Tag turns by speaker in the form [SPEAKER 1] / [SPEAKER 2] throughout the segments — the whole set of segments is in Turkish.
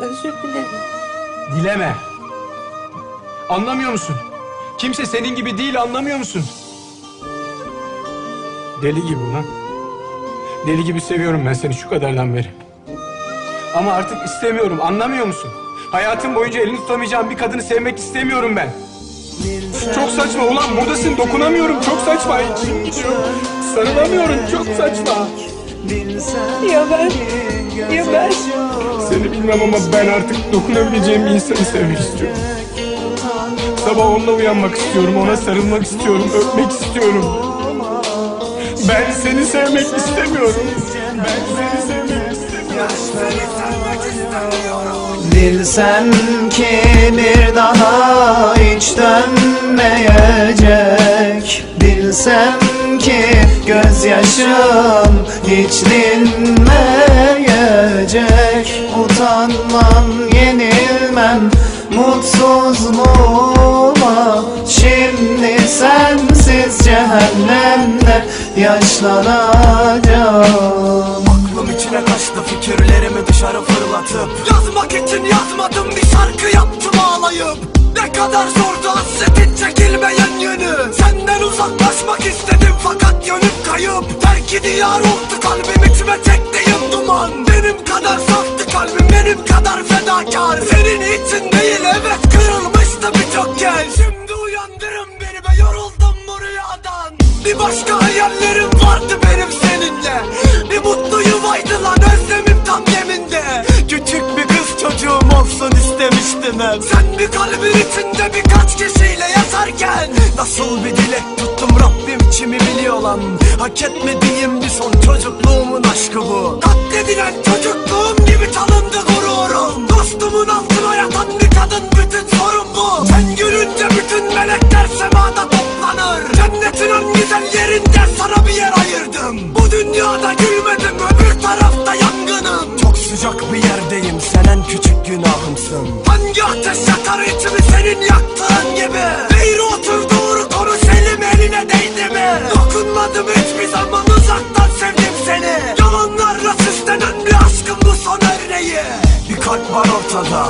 [SPEAKER 1] Özür dilerim.
[SPEAKER 2] Dileme. Anlamıyor musun? Kimse senin gibi değil anlamıyor musun? Deli gibi ulan. Deli gibi seviyorum ben seni şu kadardan beri. Ama artık istemiyorum anlamıyor musun? Hayatım boyunca elini tutamayacağım bir kadını sevmek istemiyorum ben. Çok saçma ulan buradasın dokunamıyorum çok saçma. Sarılamıyorum çok saçma.
[SPEAKER 1] Ya ben? Ya ben?
[SPEAKER 2] Seni bilmem ama ben artık dokunabileceğim bir insanı sevmek istiyorum. Sabah onunla uyanmak istiyorum, ona sarılmak istiyorum, öpmek istiyorum. Ben seni sevmek istemiyorum. Ben seni sevmek istemiyorum.
[SPEAKER 3] Bilsem ki bir daha hiç dönmeyecek Bilsem ki gözyaşım hiç dinmeyecek Utanmam, yenilmem, mutsuzluğuma Şimdi sensiz cehennemde yaşlanacağım.
[SPEAKER 4] Aklım içine kaçtı fikirlerimi dışarı fırlatıp. Yazmak için yazmadım bir şarkı yaptım ağlayıp Ne kadar zordu hasretin çekilmeyen yönü. Senden uzaklaşmak istedim fakat yönüm kayıp. Terk diyar oldu kalbim içime çektiğim duman. Benim kadar saftı kalbim benim kadar fedakar. Senin için değil evet kırılmıştı birçok kez Şimdi uyandırın beni be yoruldum bu rüyadan. Bir başka hayallerim vardı benim seninle. Bir mutlu yuvaydı lan özlemim hep Sen bir kalbin içinde birkaç kişiyle yaşarken Nasıl bir dilek tuttum Rabbim kimi biliyor lan Hak etmediğim bir son çocukluğumun aşkı bu. Katledilen çocukluğum gibi çalındı gururum. Dostumun altına yatan bir kadın bütün sorun bu. Sen gülünce bütün melekler semada toplanır. Cennetin en güzel yerinde sana bir yer ayırdım. Bu dünyada gülmedim öbür tarafta sıcak bir yerdeyim sen en küçük günahımsın. Hangi ateş yakar içimi senin yaktığın gibi? Eğri otur doğru konuş elim eline değdi mi? Dokunmadım hiçbir zaman uzaktan sevdim seni. Yalanlarla süslenen bir aşkın bu son örneği. Bir kalp var ortada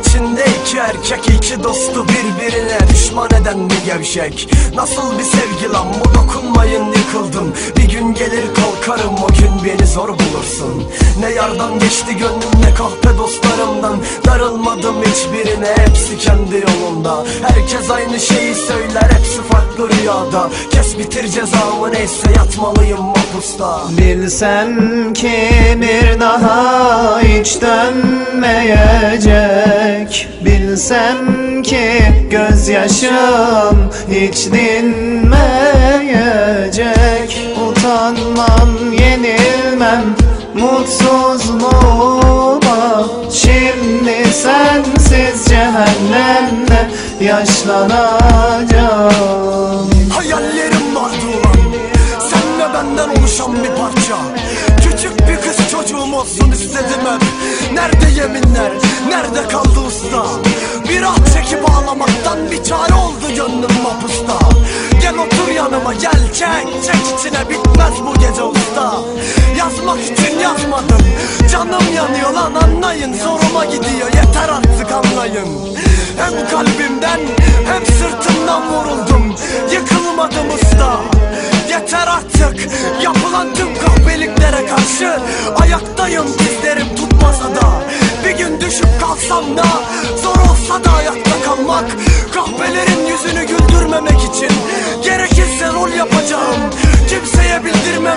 [SPEAKER 4] içinde iki erkek iki dostu birbirine düşman eden bir gevşek. Nasıl bir sevgi lan bu dokunmayın yıkıldım. Bir gün gelir kalkarım o beni zor bulursun. Ne yardan geçti gönlüm ne kahpe dostlarımdan. Darılmadım hiçbirine hepsi kendi yolunda. Herkes aynı şeyi söyler hepsi farklı rüyada. Kes bitir cezamı neyse yatmalıyım mapusta.
[SPEAKER 3] Bilsem ki bir daha hiç dönmeyecek. Bilsem ki gözyaşım hiç dinmeyecek. Utanmam, yenilmem, mutsuzluğuma Şimdi sensiz cehennemde yaşlanacağım.
[SPEAKER 4] Hayallerim vardı ulan Senle benden oluşan bir parça. Küçük bir kız çocuğum olsun istedim hep Nerede yeminler, nerede kaldı usta? Bir ah çekip ağlamaktan bir çare oldu gönlüm mapusta yanıma gel çek, çek içine bitmez bu gece usta. Yazmak için yazmadım Canım yanıyor lan anlayın. Zoruma gidiyor yeter artık anlayın. Hem kalbimden hem sırtımdan vuruldum. Yıkılmadım usta. Yeter artık yapılan tüm kahpeliklere karşı Ayaktayım dizlerim tutmasa da. Bir gün düşüp kalsam da Zor olsa da ayakta kalmak Kahpelerin yüzünü güldürmemek için Gerekirse rol yapacağım. Kimseye bildirmem